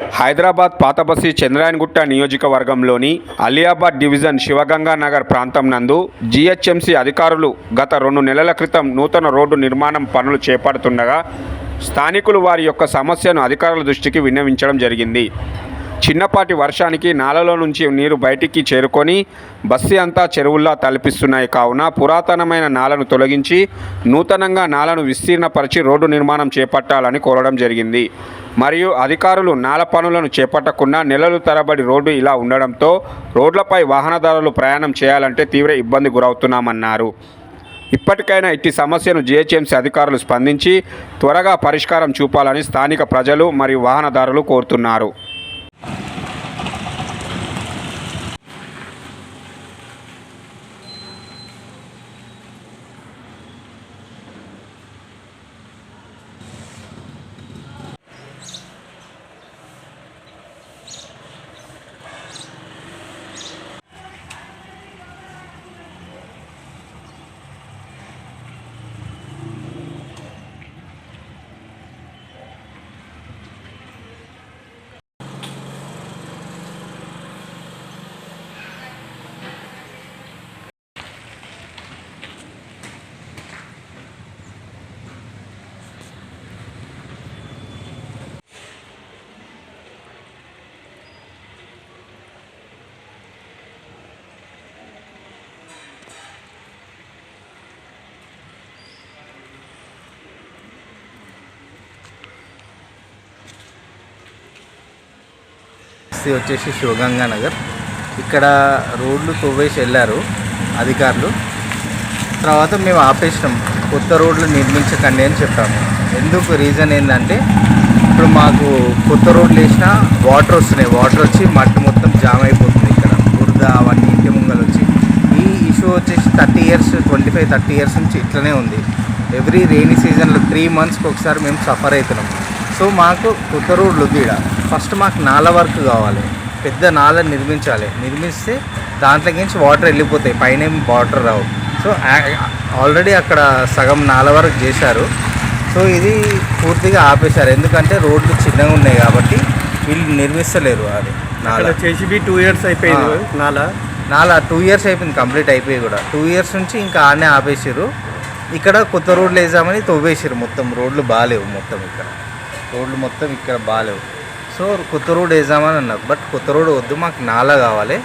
హైదరాబాద్ పాతబస్సి చంద్రాయన్గుట్ట నియోజకవర్గంలోని అలియాబాద్ డివిజన్ శివగంగా నగర్ ప్రాంతం నందు జీహెచ్ఎంసీ అధికారులు గత రెండు నెలల క్రితం నూతన రోడ్డు నిర్మాణం పనులు చేపడుతుండగా స్థానికులు వారి యొక్క సమస్యను అధికారుల దృష్టికి విన్నవించడం జరిగింది. చిన్నపాటి వర్షానికి నాలలో నుంచి నీరు బయటికి చేరుకొని బస్సి అంతా చెరువుల్లా తలపిస్తున్నాయి కావున పురాతనమైన నాలను తొలగించి నూతనంగా నాలను విస్తీర్ణపరిచి రోడ్డు నిర్మాణం చేపట్టాలని కోరడం జరిగింది. మరియు అధికారులు నాల పనులను చేపట్టకుండా నెలలు తరబడి రోడ్డు ఇలా ఉండడంతో రోడ్లపై వాహనదారులు ప్రయాణం చేయాలంటే తీవ్ర ఇబ్బంది గురవుతున్నామన్నారు. ఇప్పటికైనా ఇట్టి సమస్యను జిహెచ్ఎంసీ అధికారులు స్పందించి త్వరగా పరిష్కారం చూపాలని స్థానిక ప్రజలు మరియు వాహనదారులు కోరుతున్నారు. ఇది వచ్చేసి శివగంగా నగర్. ఇక్కడ రోడ్లు తవ్వేసి వెళ్ళారు అధికారులు. తర్వాత మేము ఆపేసినాం. కొత్త రోడ్లు నిర్మించకండి అని చెప్పాము. ఎందుకు రీజన్ ఏంటంటే ఇప్పుడు మాకు కొత్త రోడ్లు వేసినా వాటర్ వస్తున్నాయి. వాటర్ వచ్చి మట్టి మొత్తం జామ్ అయిపోతుంది ఇక్కడ. బురద అవన్నీ ఇంటి ముంగలు వచ్చి. ఈ ఇష్యూ వచ్చేసి thirty years twenty five thirty years నుంచి ఇట్లనే ఉంది. ఎవ్రీ రెయినీ సీజన్లో త్రీ మంత్స్కి ఒకసారి మేము సఫర్ అవుతున్నాం. సో మాకు కొత్త రోడ్లు ఉంది ఇక్కడ ఫస్ట్ మాకు నాల వర్క్ కావాలి. పెద్ద నాల నిర్మించాలి. నిర్మిస్తే దాంట్లోకించి వాటర్ వెళ్ళిపోతాయి. పైన వాటర్ రావు. సో ఆల్రెడీ అక్కడ సగం నాల వరకు చేశారు. సో ఇది పూర్తిగా ఆపేశారు. ఎందుకంటే రోడ్లు చిన్నగా ఉన్నాయి కాబట్టి వీళ్ళు నిర్మిస్తలేరు అది నాల. చేసి టూ ఇయర్స్ అయిపోయింది. నాలా? నాలా టూ ఇయర్స్ అయిపోయింది కంప్లీట్ అయిపోయి కూడా. టూ ఇయర్స్ నుంచి ఇంకా ఆడనే ఆపేసారు ఇక్కడ కొత్త రోడ్లు వేసామని తవ్వేసారు మొత్తం రోడ్లు బాగాలేవు మొత్తం ఇక్కడ. రోడ్లు మొత్తం ఇక్కడ బాగాలేవు సో కొత్త రోడ్ వేసామని అన్నారు. బట్ కొత్త రోడ్ వద్దు మాకు నాలా కావాలి.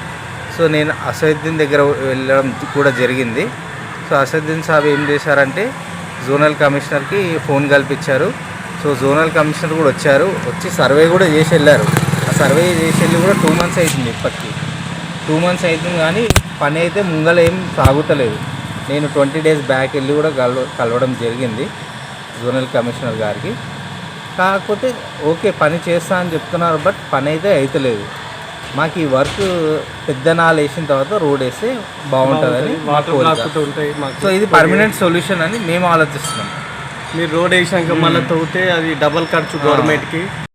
సో నేను అసదుద్దీన్ దగ్గర వెళ్ళడం కూడా జరిగింది. సో అసదుద్దీన్ సాబ్ ఏం చేశారంటే జోనల్ కమిషనర్కి ఫోన్ కల్పించారు. సో జోనల్ కమిషనర్ కూడా వచ్చారు. వచ్చి సర్వే కూడా చేసి వెళ్ళారు. ఆ సర్వే చేసి వెళ్ళి కూడా టూ మంత్స్ అవుతుంది ఇప్పటికి. టూ మంత్స్ అవుతుంది కానీ పని అయితే ముంగల ఏం సాగుతలేదు. నేను ట్వంటీ డేస్ బ్యాక్ వెళ్ళి కూడా కలవ కలవడం జరిగింది జోనల్ కమిషనర్ గారికి. కాకపోతే ఓకే పని చేస్తా అని చెప్తున్నారు బట్ పని అయితే అవుతలేదు మాకు ఈ వర్క్ పెద్ద నాలు వేసిన తర్వాత రోడ్ వేస్తే బాగుంటుందని సో ఇది పర్మనెంట్ సొల్యూషన్ అని మేము ఆలోచిస్తున్నాం. మీరు రోడ్ వేసినాక మళ్ళీ తవ్వుతే అది డబల్ ఖర్చు గవర్నమెంట్కి